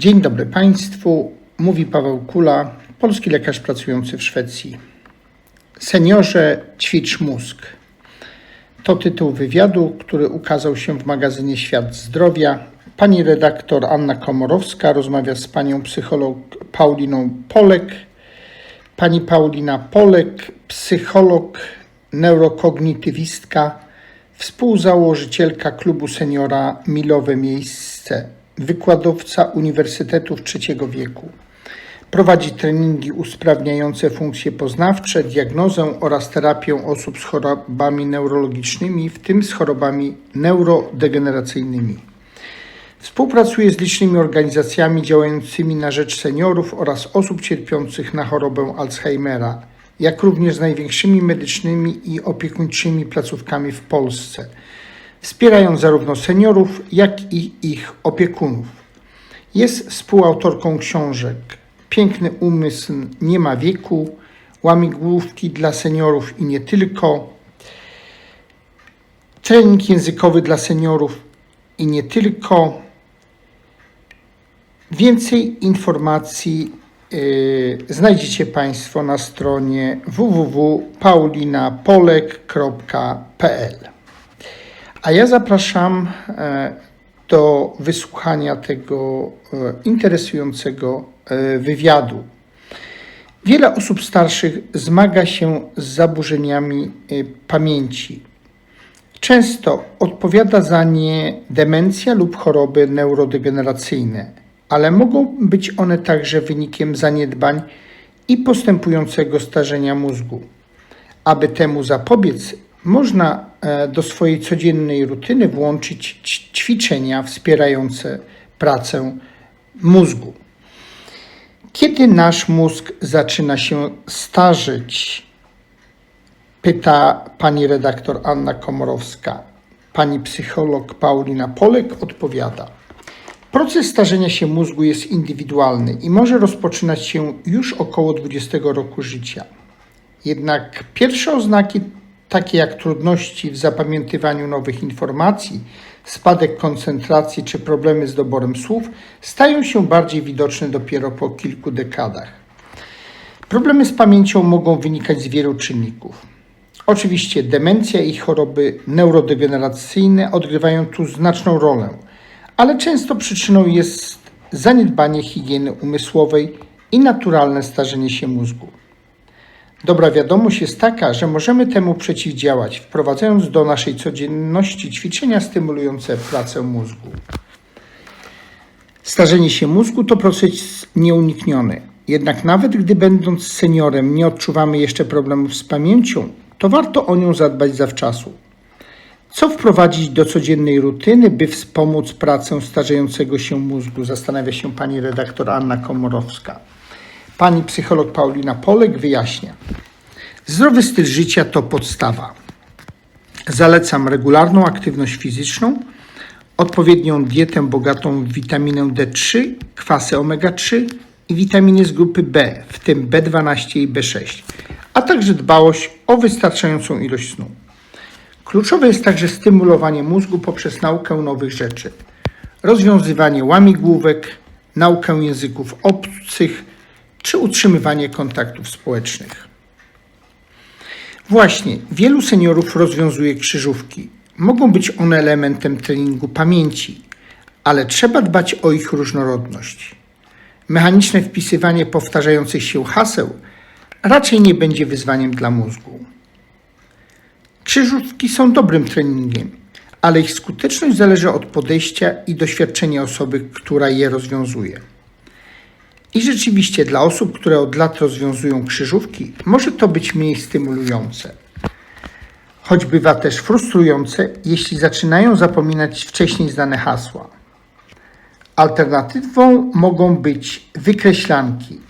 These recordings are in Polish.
Dzień dobry Państwu. Mówi Paweł Kula, polski lekarz pracujący w Szwecji. Seniorze, ćwicz mózg. To tytuł wywiadu, który ukazał się w magazynie Świat Zdrowia. Pani redaktor Anna Komorowska rozmawia z panią psycholog Pauliną Polek. Pani Paulina Polek, psycholog, neurokognitywistka, współzałożycielka klubu seniora Milowe Miejsce, wykładowca Uniwersytetów Trzeciego Wieku. Prowadzi treningi usprawniające funkcje poznawcze, diagnozę oraz terapię osób z chorobami neurologicznymi, w tym z chorobami neurodegeneracyjnymi. Współpracuje z licznymi organizacjami działającymi na rzecz seniorów oraz osób cierpiących na chorobę Alzheimera, jak również z największymi medycznymi i opiekuńczymi placówkami w Polsce, wspierając zarówno seniorów, jak i ich opiekunów. Jest współautorką książek Piękny umysł nie ma wieku, łamigłówki dla seniorów i nie tylko, trening językowy dla seniorów i nie tylko. Więcej informacji yy, znajdziecie Państwo na stronie www.paulinapolek.pl. A ja zapraszam e, do wysłuchania tego e, interesującego e, wywiadu. Wiele osób starszych zmaga się z zaburzeniami pamięci. Często odpowiada za nie demencja lub choroby neurodegeneracyjne, ale mogą być one także wynikiem zaniedbań i postępującego starzenia mózgu. Aby temu zapobiec, można e, do swojej codziennej rutyny włączyć ćwiczenia wspierające pracę mózgu. Kiedy nasz mózg zaczyna się starzeć? Pyta pani redaktor Anna Komorowska. Pani psycholog Paulina Polek odpowiada. Proces starzenia się mózgu jest indywidualny i może rozpoczynać się już około 20 roku życia. Jednak pierwsze oznaki, takie jak trudności w zapamiętywaniu nowych informacji, spadek koncentracji czy problemy z doborem słów, stają się bardziej widoczne dopiero po kilku dekadach. Problemy z pamięcią mogą wynikać z wielu czynników. Oczywiście demencja i choroby neurodegeneracyjne odgrywają tu znaczną rolę, ale często przyczyną jest zaniedbanie higieny umysłowej i naturalne starzenie się mózgu. Dobra wiadomość jest taka, że możemy temu przeciwdziałać, wprowadzając do naszej codzienności ćwiczenia stymulujące pracę mózgu. Starzenie się mózgu to proces nieunikniony. Jednak nawet gdy będąc seniorem nie odczuwamy jeszcze problemów z pamięcią, to warto o nią zadbać zawczasu. Co wprowadzić do codziennej rutyny, by wspomóc pracę starzejącego się mózgu? Zastanawia się pani redaktor Anna Komorowska. Pani psycholog Paulina Polek wyjaśnia. Zdrowy styl życia to podstawa. Zalecam regularną aktywność fizyczną, odpowiednią dietę bogatą w witaminę D3, kwasy omega-3 i witaminy z grupy B, w tym B12 i B6, a także dbałość o wystarczającą ilość snu. Kluczowe jest także stymulowanie mózgu poprzez naukę nowych rzeczy, rozwiązywanie łamigłówek, naukę języków obcych czy utrzymywanie kontaktów społecznych. Właśnie, wielu seniorów rozwiązuje krzyżówki. Mogą być one elementem treningu pamięci, ale trzeba dbać o ich różnorodność. Mechaniczne wpisywanie powtarzających się haseł raczej nie będzie wyzwaniem dla mózgu. Krzyżówki są dobrym treningiem, ale ich skuteczność zależy od podejścia i doświadczenia osoby, która je rozwiązuje. I rzeczywiście dla osób, które od lat rozwiązują krzyżówki, może to być mniej stymulujące. Choć bywa też frustrujące, jeśli zaczynają zapominać wcześniej znane hasła. Alternatywą mogą być wykreślanki,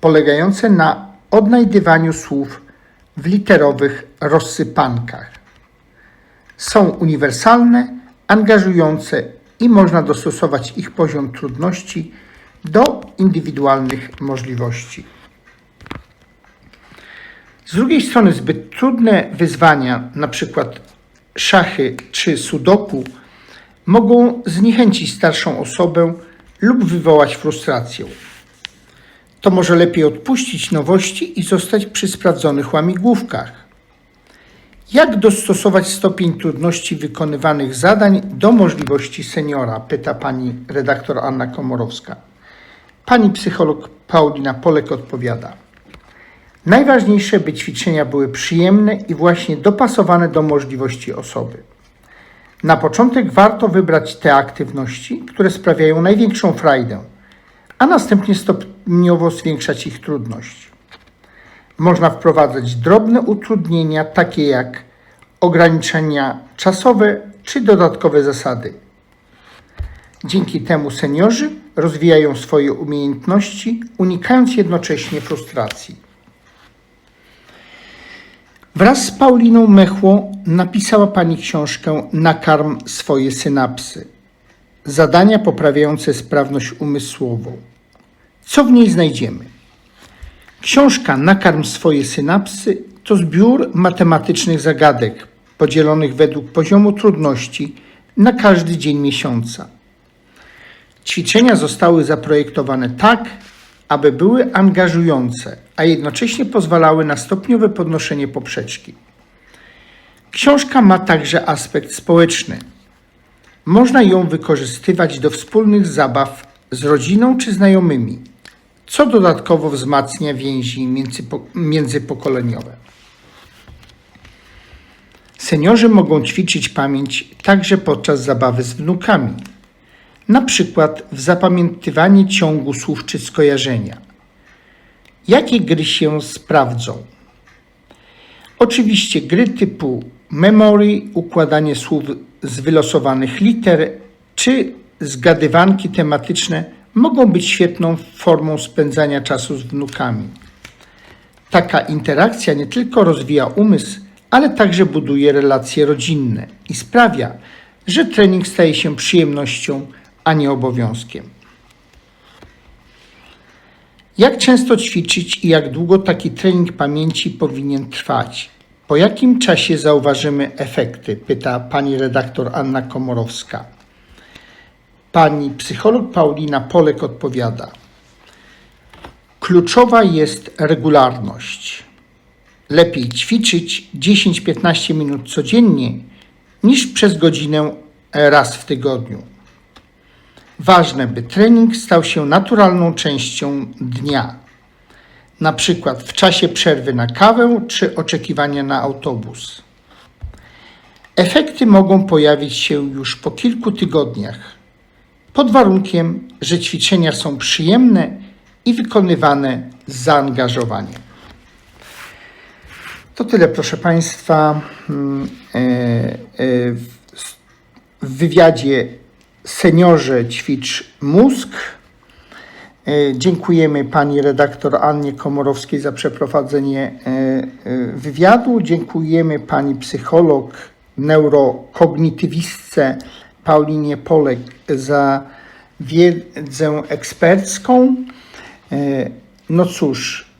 polegające na odnajdywaniu słów w literowych rozsypankach. Są uniwersalne, angażujące i można dostosować ich poziom trudności do indywidualnych możliwości. Z drugiej strony zbyt trudne wyzwania, np. szachy czy sudoku, mogą zniechęcić starszą osobę lub wywołać frustrację. To może lepiej odpuścić nowości i zostać przy sprawdzonych łamigłówkach. Jak dostosować stopień trudności wykonywanych zadań do możliwości seniora? Pyta pani redaktor Anna Komorowska. Pani psycholog Paulina Polek odpowiada. Najważniejsze, by ćwiczenia były przyjemne i właśnie dopasowane do możliwości osoby. Na początek warto wybrać te aktywności, które sprawiają największą frajdę, a następnie stopniowo zwiększać ich trudność. Można wprowadzać drobne utrudnienia, takie jak ograniczenia czasowe czy dodatkowe zasady. Dzięki temu seniorzy rozwijają swoje umiejętności, unikając jednocześnie frustracji. Wraz z Pauliną Mechło napisała pani książkę Nakarm swoje synapsy. Zadania poprawiające sprawność umysłową. Co w niej znajdziemy? Książka Nakarm swoje synapsy to zbiór matematycznych zagadek podzielonych według poziomu trudności na każdy dzień miesiąca. Ćwiczenia zostały zaprojektowane tak, aby były angażujące, a jednocześnie pozwalały na stopniowe podnoszenie poprzeczki. Książka ma także aspekt społeczny. Można ją wykorzystywać do wspólnych zabaw z rodziną czy znajomymi, co dodatkowo wzmacnia więzi międzypo- międzypokoleniowe. Seniorzy mogą ćwiczyć pamięć także podczas zabawy z wnukami, na przykład w zapamiętywanie ciągu słów czy skojarzenia. Jakie gry się sprawdzą? Oczywiście gry typu memory, układanie słów z wylosowanych liter czy zgadywanki tematyczne mogą być świetną formą spędzania czasu z wnukami. Taka interakcja nie tylko rozwija umysł, ale także buduje relacje rodzinne i sprawia, że trening staje się przyjemnością, a nie obowiązkiem. Jak często ćwiczyć i jak długo taki trening pamięci powinien trwać? Po jakim czasie zauważymy efekty? Pyta pani redaktor Anna Komorowska. Pani psycholog Paulina Polek odpowiada. Kluczowa jest regularność. Lepiej ćwiczyć 10-15 minut codziennie niż przez godzinę raz w tygodniu. Ważne, by trening stał się naturalną częścią dnia, na przykład w czasie przerwy na kawę czy oczekiwania na autobus. Efekty mogą pojawić się już po kilku tygodniach, pod warunkiem, że ćwiczenia są przyjemne i wykonywane z zaangażowaniem. To tyle, proszę Państwa. mm, e, e, w- W wywiadzie Seniorze ćwicz mózg. E, Dziękujemy pani redaktor Annie Komorowskiej za przeprowadzenie e, e, wywiadu. Dziękujemy pani psycholog, neurokognitywistce Paulinie Polek za wiedzę ekspercką. No cóż,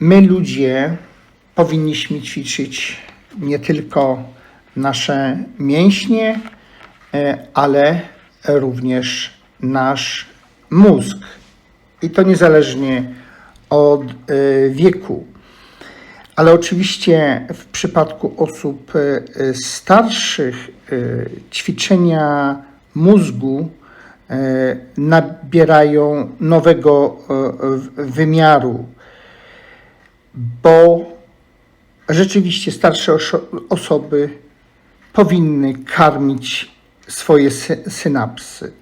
my ludzie powinniśmy ćwiczyć nie tylko nasze mięśnie, ale również nasz mózg. I to niezależnie od e, wieku. Ale oczywiście w przypadku osób e, starszych e, ćwiczenia mózgu e, nabierają nowego e, wymiaru, bo rzeczywiście starsze osoby powinny karmić swoje sy- synapsy.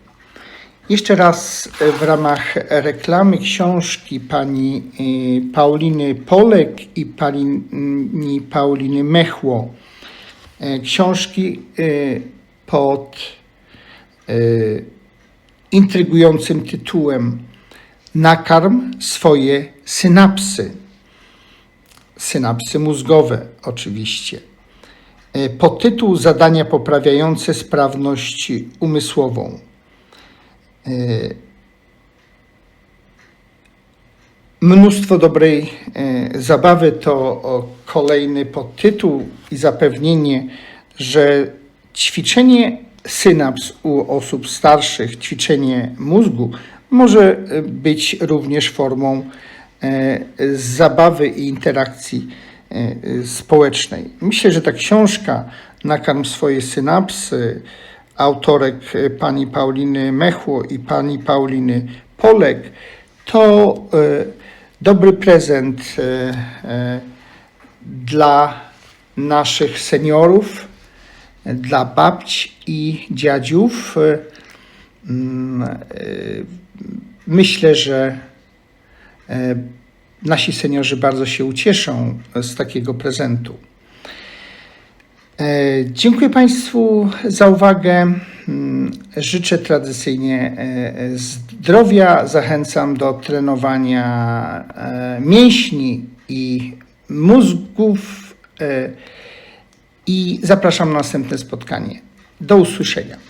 Jeszcze raz e, w ramach reklamy książki pani e, Pauliny Polek i pani Pauliny Mechło. E, Książki pod intrygującym tytułem Nakarm swoje synapsy. Synapsy mózgowe, oczywiście. E, Podtytuł Zadania poprawiające sprawność umysłową. E, Mnóstwo dobrej e, zabawy to kolejny podtytuł i zapewnienie, że ćwiczenie synaps u osób starszych, ćwiczenie mózgu może być również formą zabawy i interakcji społecznej. Myślę, że ta książka Nakarm swoje synapsy autorek e, pani Pauliny Mechło i pani Pauliny Polek to e, dobry prezent e, e, dla naszych seniorów, e, dla babć i dziadziów. E, mm, e, Myślę, że e, nasi seniorzy bardzo się ucieszą z takiego prezentu. E, Dziękuję Państwu za uwagę. Mm, Życzę tradycyjnie e, zdrowia. Zachęcam do trenowania e, mięśni i mózgów i zapraszam na następne spotkanie. Do usłyszenia.